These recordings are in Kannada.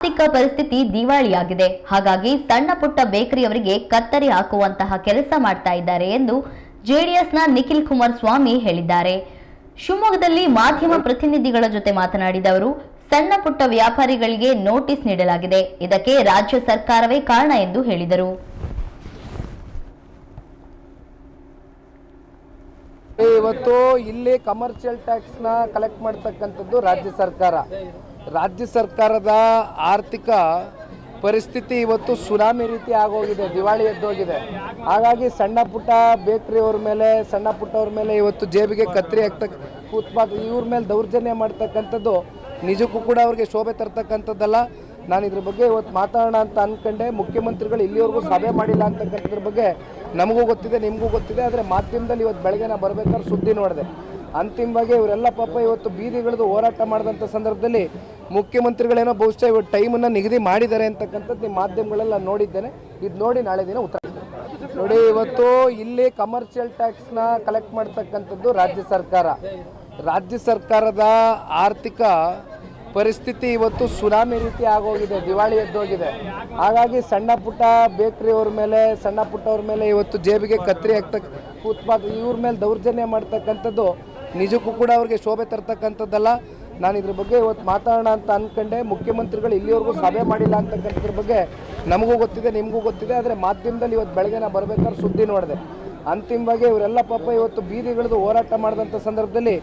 ಆರ್ಥಿಕ ಪರಿಸ್ಥಿತಿ ದಿವಾಳಿಯಾಗಿದೆ. ಹಾಗಾಗಿ ಸಣ್ಣ ಪುಟ್ಟ ಬೇಕರಿಯವರಿಗೆ ಕತ್ತರಿ ಹಾಕುವಂತಹ ಕೆಲಸ ಮಾಡ್ತಾ ಇದ್ದಾರೆ ಎಂದು ಜೆಡಿಎಸ್ನ ನಿಖಿಲ್ ಕುಮಾರಸ್ವಾಮಿ ಹೇಳಿದ್ದಾರೆ. ಶಿವಮೊಗ್ಗದಲ್ಲಿ ಮಾಧ್ಯಮ ಪ್ರತಿನಿಧಿಗಳ ಜೊತೆ ಮಾತನಾಡಿದ ಅವರು, ಸಣ್ಣ ಪುಟ್ಟ ವ್ಯಾಪಾರಿಗಳಿಗೆ ನೋಟಿಸ್ ನೀಡಲಾಗಿದೆ. ಇದಕ್ಕೆ ರಾಜ್ಯ ಸರ್ಕಾರವೇ ಕಾರಣ ಎಂದು ಹೇಳಿದರು. ಇವತ್ತು ಇಲ್ಲಿ ಕಮರ್ಷಿಯಲ್ ಟ್ಯಾಕ್ಸ್ನ ಕಲೆಕ್ಟ್ ಮಾಡ್ತಕ್ಕಂಥದ್ದು ರಾಜ್ಯ ಸರ್ಕಾರ. ರಾಜ್ಯ ಸರ್ಕಾರದ ಆರ್ಥಿಕ ಪರಿಸ್ಥಿತಿ ಇವತ್ತು ಸುನಾಮಿ ರೀತಿ ಆಗೋಗಿದೆ, ದಿವಾಳಿ ಎದ್ದೋಗಿದೆ. ಹಾಗಾಗಿ ಸಣ್ಣ ಪುಟ್ಟ ಬೇಕ್ರಿಯವ್ರ ಮೇಲೆ, ಸಣ್ಣ ಪುಟ್ಟವ್ರ ಮೇಲೆ ಇವತ್ತು ಜೇಬಿಗೆ ಕತ್ರಿ ಹಾಕ್ತಕ್ಕ ಉತ್ಪಾದ ಇವ್ರ ಮೇಲೆ ದೌರ್ಜನ್ಯ ಮಾಡ್ತಕ್ಕಂಥದ್ದು ನಿಜಕ್ಕೂ ಕೂಡ ಅವ್ರಿಗೆ ಶೋಭೆ ತರ್ತಕ್ಕಂಥದ್ದಲ್ಲ. ನಾನು ಇದ್ರ ಬಗ್ಗೆ ಇವತ್ತು ಮಾತಾಡೋಣ ಅಂತ ಅಂದ್ಕೊಂಡೆ ಮುಖ್ಯಮಂತ್ರಿಗಳು ಇಲ್ಲಿವರೆಗೂ ಸಭೆ ಮಾಡಿಲ್ಲ ಅಂತಕ್ಕಂಥದ್ರ ಬಗ್ಗೆ ನಮಗೂ ಗೊತ್ತಿದೆ, ನಿಮಗೂ ಗೊತ್ತಿದೆ. ಆದರೆ ಮಾಧ್ಯಮದಲ್ಲಿ ಇವತ್ತು ಬೆಳಗ್ಗೆ ನಾ ಬರಬೇಕಾದ್ರೆ ಸುದ್ದಿ ನೋಡಿದೆ. ಅಂತಿಮವಾಗಿ ಇವರೆಲ್ಲ ಪಾಪ ಇವತ್ತು ಬೀದಿಗಳದ್ದು ಹೋರಾಟ ಮಾಡಿದಂಥ ಸಂದರ್ಭದಲ್ಲಿ ಮುಖ್ಯಮಂತ್ರಿಗಳೇನೋ ಬಹುಶಃ ಇವತ್ತು ಟೈಮನ್ನು ನಿಗದಿ ಮಾಡಿದ್ದಾರೆ ಅಂತಕ್ಕಂಥದ್ದು ನಿಮ್ಮ ಮಾಧ್ಯಮಗಳೆಲ್ಲ ನೋಡಿದ್ದೇನೆ. ಇದು ನೋಡಿ ನಾಳೆ ದಿನ ಉತ್ತರ. ನೋಡಿ, ಇವತ್ತು ಇಲ್ಲಿ ಕಮರ್ಷಿಯಲ್ ಟ್ಯಾಕ್ಸ್ನ ಕಲೆಕ್ಟ್ ಮಾಡ್ತಕ್ಕಂಥದ್ದು ರಾಜ್ಯ ಸರ್ಕಾರ. ರಾಜ್ಯ ಸರ್ಕಾರದ ಆರ್ಥಿಕ ಪರಿಸ್ಥಿತಿ ಇವತ್ತು ಸುನಾಮಿ ರೀತಿ ಆಗೋಗಿದೆ, ದಿವಾಳಿ ಎದ್ದೋಗಿದೆ. ಹಾಗಾಗಿ ಸಣ್ಣ ಪುಟ್ಟ ಬೇಕ್ರಿಯವ್ರ ಮೇಲೆ, ಸಣ್ಣ ಪುಟ್ಟವ್ರ ಮೇಲೆ ಇವತ್ತು ಜೇಬಿಗೆ ಕತ್ರಿ ಹಾಕ್ತಕ್ಕ ಉತ್ಪಾದ ಇವ್ರ ಮೇಲೆ ದೌರ್ಜನ್ಯ ಮಾಡ್ತಕ್ಕಂಥದ್ದು ನಿಜಕ್ಕೂ ಕೂಡ ಅವ್ರಿಗೆ ಶೋಭೆ ತರ್ತಕ್ಕಂಥದ್ದಲ್ಲ. ನಾನು ಇದ್ರ ಬಗ್ಗೆ ಇವತ್ತು ಮಾತಾಡೋಣ ಅಂತ ಅನ್ಕೊಂಡೆ. ಮುಖ್ಯಮಂತ್ರಿಗಳು ಇಲ್ಲಿವರೆಗೂ ಸಭೆ ಮಾಡಿಲ್ಲ ಅಂತಕ್ಕಂಥದ್ರ ಬಗ್ಗೆ ನಮಗೂ ಗೊತ್ತಿದೆ, ನಿಮಗೂ ಗೊತ್ತಿದೆ. ಆದರೆ ಮಾಧ್ಯಮದಲ್ಲಿ ಇವತ್ತು ಬೆಳಗ್ಗೆ ನಾ ಬರಬೇಕಾದ್ರೆ ಸುದ್ದಿ ನೋಡಿದೆ. ಅಂತಿಮವಾಗಿ ಇವರೆಲ್ಲ ಪಾಪ ಇವತ್ತು ಬೀದಿಗಳದ್ದು ಹೋರಾಟ ಮಾಡಿದಂಥ ಸಂದರ್ಭದಲ್ಲಿ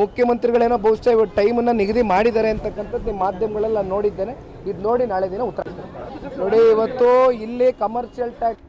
ಮುಖ್ಯಮಂತ್ರಿಗಳೇನೋ ಬಹುಶಃ ಇವತ್ತು ಟೈಮನ್ನು ನಿಗದಿ ಮಾಡಿದ್ದಾರೆ ಅಂತಕ್ಕಂಥದ್ದು ನಿಮ್ಮ ಮಾಧ್ಯಮಗಳೆಲ್ಲ ನೋಡಿದ್ದೇನೆ. ಇದು ನೋಡಿ ನಾಳೆ ದಿನ ಉತ್ತರ. ನೋಡಿ, ಇವತ್ತು ಇಲ್ಲಿ ಕಮರ್ಷಿಯಲ್ ಟ್ಯಾಕ್ಸ್